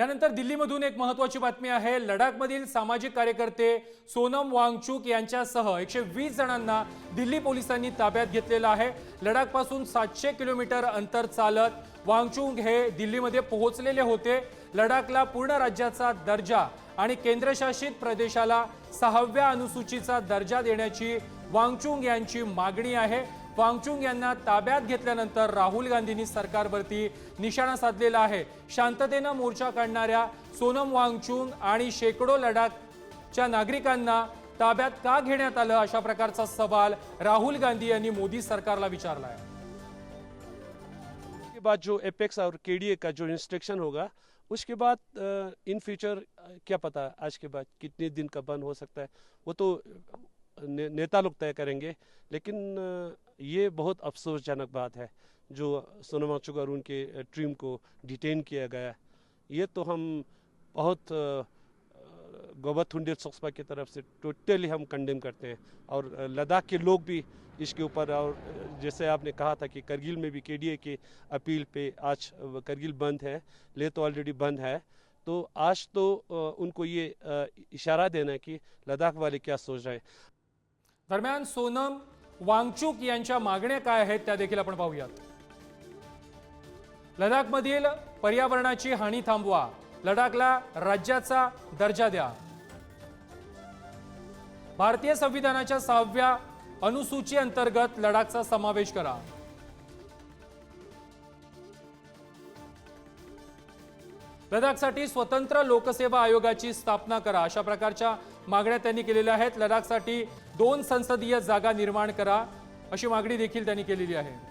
यानंतर दिल्लीमधून एक महत्वाची बातमी आहे. लडाखमधील सामाजिक कार्यकर्ते सोनम वांगचूक यांच्यासह एकशे वीस जणांना दिल्ली पोलिसांनी ताब्यात घेतलेलं आहे. लडाखपासून सातशे किलोमीटर अंतर चालत वांगचूक हे दिल्लीमध्ये पोहोचलेले होते. लडाखला पूर्ण राज्याचा दर्जा आणि केंद्रशासित प्रदेशाला सहाव्या अनुसूचीचा दर्जा देण्याची वांगचुंग यांची मागणी आहे. वांगचुंग यांना ताब्यात घेतल्यानंतर राहुल गांधींनी सरकारवरती निशाणा साधलेला आहे. शांततेनं मोर्चा काढणाऱ्या सोनम वांगचुंग आणि शेकडो लडाखच्या नागरिकांना ताब्यात का घेण्यात आलं अशा प्रकारचा सवाल राहुल गांधी यांनी मोदी सरकारला विचारला आहे के बाद जो एपेक्स और केडीए का जो इंस्ट्रक्शन होगा उसके बाद इन फ्यूचर क्या पता आज के बाद कितने दिन का बंद हो सकता है? वो तो ने, नेता लोग तय करेंगे। लेकिन ये बहुत अफसोसजनक बात है जो सोनम और उनके टीम को डिटेन किया गया। ये तो हम बहुत अ, गोबरथुंडी सोक्सपा की तरफ़ से टोटली हम कंडेम करते हैं। और लद्दाख के लोग भी इसके ऊपर और जैसे आपने कहा था कि करगिल में भी केडीए के अपील पे आज करगिल बंद है ले तो ऑलरेडी बंद है। तो आज तो उनको ये इशारा देना है कि लद्दाख वाले क्या सोच रहे हैं। दरम्यान सोनम वांगचुक यांच्या मागण्या काय आहेत त्या देखील आपण पाहूयात. लडाखमधील पर्यावरणाची हानी थांबवा. लडाखला राज्याचा दर्जा द्या. भारतीय संविधानाच्या सहाव्या अनुसूची अंतर्गत लडाखचा समावेश करा. लडाखसाठी स्वतंत्र लोकसेवा आयोगाची स्थापना करा. अशा प्रकारच्या मागण्या त्यांनी केलेल्या आहेत. लडाखसाठी दोन संसदीय जागा निर्माण करा. अशी मागणी देखील त्यांनी केलेली आहे.